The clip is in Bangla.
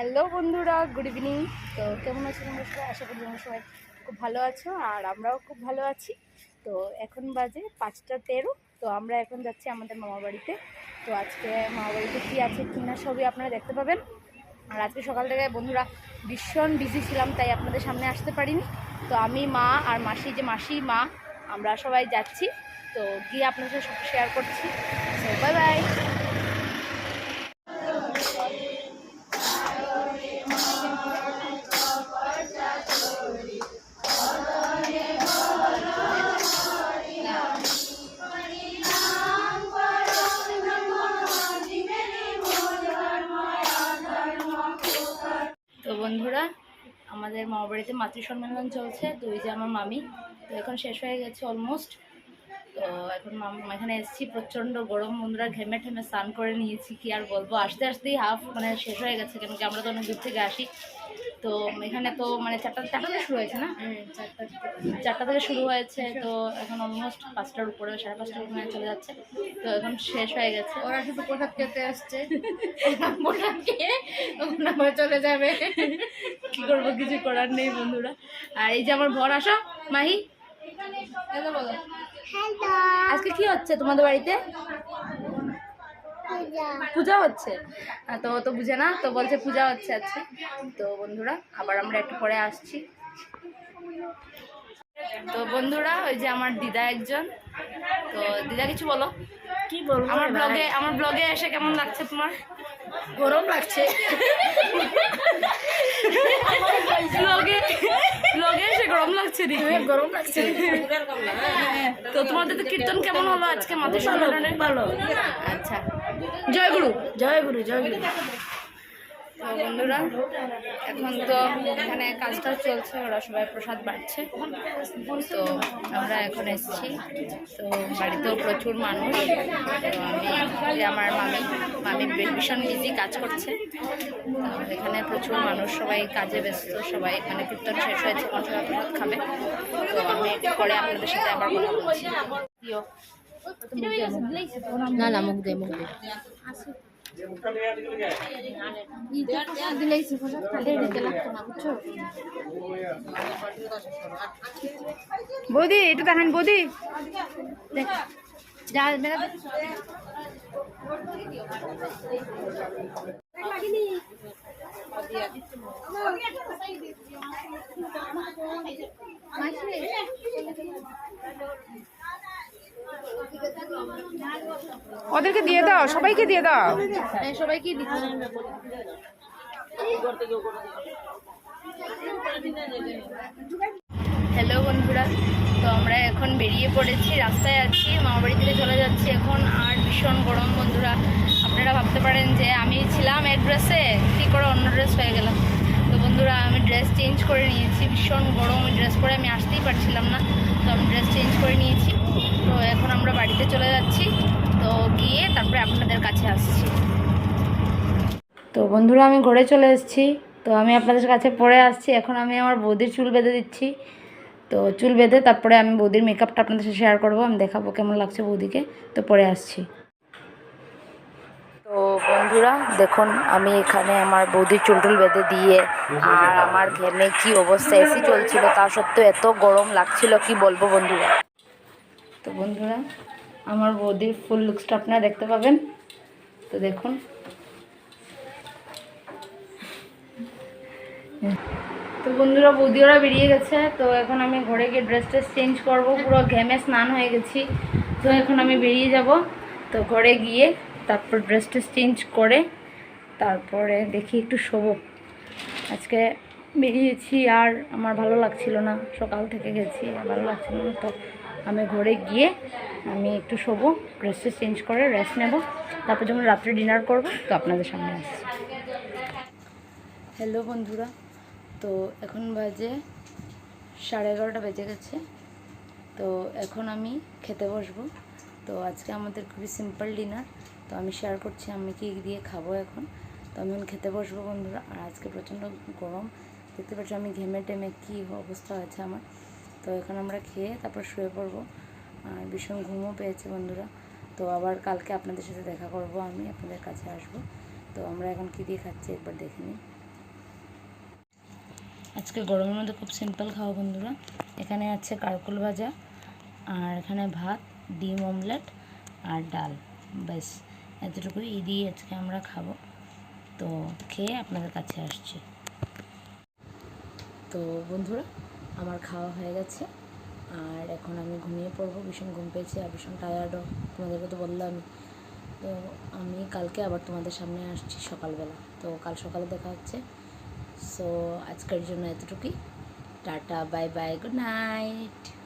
হ্যালো বন্ধুরা, গুড ইভিনিং। তো কেমন আছো তোমরা সবাই? আশা করি তোমরা সবাই খুব ভালো আছো, আর আমরাও খুব ভালো আছি। তো এখন বাজে পাঁচটা তেরো, তো আমরা এখন যাচ্ছি আমাদের মামা বাড়িতে। তো আজকে মামা বাড়িতে কী আছে, কী না সবই আপনারা দেখতে পাবেন। আর আজকে সকাল থেকে বন্ধুরা ভীষণ বিজি ছিলাম, তাই আপনাদের সামনে আসতে পারিনি। তো আমি, মা আর মাসি, যে মাসি, মা, আমরা সবাই যাচ্ছি। তো গিয়ে আপনাদের সাথে সব শেয়ার করছি। বাই বাই বন্ধুরা, আমাদের মামাবাড়িতে মাতৃ সম্মেলন চলছে তো ওই যে আমার মামি। তো এখন শেষ হয়ে গেছে অলমোস্ট তো এখন এখানে এসেছি, প্রচণ্ড গরম, বন্ধুরা ঘেমে ঠেমে স্নান করে নিয়েছি, কি আর বলব? আসতে আসতেই হাফ মানে শেষ হয়ে গেছে, কেন কি আমরা তো অনেক দূর থেকে আসি। তো এখানে তো মানে চারটা চারটা থেকে শুরু হয়েছে না? চারটা থেকে শুরু হয়েছে। তো এখন অলমোস্ট পাঁচটার উপরে সাড়ে পাঁচটার উপরে চলে যাচ্ছে। তো এখন শেষ হয়ে গেছে। ওরা শুধু প্রসাদ খেতে আসছে। প্রসাদ খেয়ে আবার চলে যাবে। কি করব কিছু করার নেই বন্ধুরা। আর এই যে আমার ভর আসো। মাহি। আজকে কি হচ্ছে তোমাদের বাড়িতে? পূজা হচ্ছে? তো ও তো বুঝে না তো বলছে পূজা হচ্ছে আজকে। তো বন্ধুরা আবার আমরা একটু পরে আসছি। তো বন্ধুরা ওই যে আমার দিদা একজন। তো দিদা কিছু বলো? কি বলব আমার ব্লগে আমার ব্লগে এসে কেমন লাগছে তোমার? গরম লাগছে। ব্লগে ব্লগে এসে গরম লাগছে রে। গরম লাগছে। তো তোমাদের তো কীর্তন কেমন হলো আজকে? মাতৃ সম্মেলনে ভালো। আচ্ছা। গুরু জয় গুরু জয় গুরু বন্ধুরা, এখন তো এখানে কাজটা চলছে, ওরা সবাই প্রসাদ বাড়ছে। তো আমরা এখন এসেছি। তো বাড়িতেও প্রচুর মানুষ। তো আমি আমার মামি মামি ভীষণ বিজি কাজ করছে। এখানে প্রচুর মানুষ, সবাই কাজে ব্যস্ত, সবাই মানে কীর্তন শেষ হয়েছে এখন সবাই প্রসাদ খাবে। তো আমি পরে আপনাদের সাথে আবার কথা বলছি। না না মুখ দে মুখ দে। বৌদি একটু দেখান বৌদি। ওদেরকে দিয়ে দাও, সবাইকে দিয়ে দাও। সবাই কি দিচ্ছে। হ্যালো বন্ধুরা, তো আমরা এখন বেরিয়ে পড়েছি, রাস্তায় আছি মামা বাড়ি থেকে চলে যাচ্ছি এখন, আর ভীষণ গরম বন্ধুরা। আপনারা ভাবতে পারেন যে আমি ছিলাম এক ড্রেসে কী করে অন্য ড্রেস হয়ে গেলাম। তো বন্ধুরা, আমি ড্রেস চেঞ্জ করে নিয়েছি, ভীষণ গরম ড্রেস পরে আমি আসতেই পারছিলাম না, তো আমি ড্রেস চেঞ্জ করে নিয়েছি। তো এখন আমরা বাড়িতে চলে যাচ্ছি। তো গিয়ে তারপরে আপনাদের কাছে আসছি। তো বন্ধুরা, আমি ঘরে চলে এসেছি। তো আমি আপনাদের কাছে পরে আসছি। এখন আমি আমার বৌদির চুল বেঁধে দিচ্ছি। তো চুল বেঁধে তারপরে আমি বৌদির মেকআপটা আপনাদের সাথে শেয়ার করব। আমি দেখাবো কেমন লাগছে বৌদিকে। তো পরে আসছি। তো বন্ধুরা, দেখুন, আমি এখানে আমার বৌদির চুল টুল বেঁধে দিয়ে আর আমার ঘেমে কি অবস্থা এসি চলছিল তা সত্ত্বেও এত গরম লাগছিল, কি বলব বন্ধুরা? তো বন্ধুরা, আমার বৌদির ফুল লুকসটা আপনারা দেখতে পাবেন। তো দেখুন। তো বন্ধুরা, বৌদি ওরা বেরিয়ে গেছে। তো এখন আমি ঘরে গিয়ে ড্রেস ট্রেস চেঞ্জ করব। পুরো ঘেমে স্নান হয়ে গেছি। তো এখন আমি বেরিয়ে যাব। তো ঘরে গিয়ে তারপর ড্রেস ট্রেস চেঞ্জ করে তারপরে দেখি একটু শোবো। আজকে বেরিয়েছি আর আমার ভালো লাগছিল না। সকাল থেকে গেছি ভালো লাগছিল না। তো আমি ঘরে গিয়ে আমি একটু শোবো ড্রেস ট্রেস চেঞ্জ করে রেস্ট নেব। তারপর যখন রাত্রে ডিনার করব, তো আপনাদের সামনে আসছি। হ্যালো বন্ধুরা, তো এখন বাজে সাড়ে এগারোটা বেজে গেছে। তো এখন আমি খেতে বসবো। তো আজকে আমাদের খুবই সিম্পল ডিনার তো আমি শেয়ার করছি আমি কি দিয়ে খাব এখন। তো আমি খেতে বসবো বন্ধুরা, আর আজকে প্রচণ্ড গরম। দেখতে পাচ্ছি আমি ঘেমে টেমে কী অবস্থা হয়েছে আমার। তো এখন আমরা খেয়ে তারপর শুয়ে পড়ব। আর ভীষণ ঘুমও পেয়েছে বন্ধুরা। তো আবার কালকে আপনাদের সাথে দেখা করব আমি, আপনাদের কাছে আসব। তো আমরা এখন কী দিয়ে খাচ্ছি একবার দেখে নিই। আজকে গরমের মধ্যে খুব সিম্পল খাওয়া বন্ধুরা। এখানে আছে কারকুল ভাজা, আর এখানে ভাত, ডিম অমলেট আর ডাল। ব্যাস, এতটুকুই এই দিয়ে আজকে আমরা খাব। তো খেয়ে আপনাদের কাছে আসছি। তো বন্ধুরা আমার খাওয়া হয়ে গেছে। আর এখন আমি ঘুমিয়ে পড়ব। ভীষণ ঘুম পেয়েছি, আর ভীষণ টায়ার্ডও তোমাদেরকে তো বললাম। তো আমি কালকে আবার তোমাদের সামনে আসছি সকালবেলা। তো কাল সকালে দেখা হচ্ছে। সো আজকের জন্য এতটুকুই। Tata bye bye good night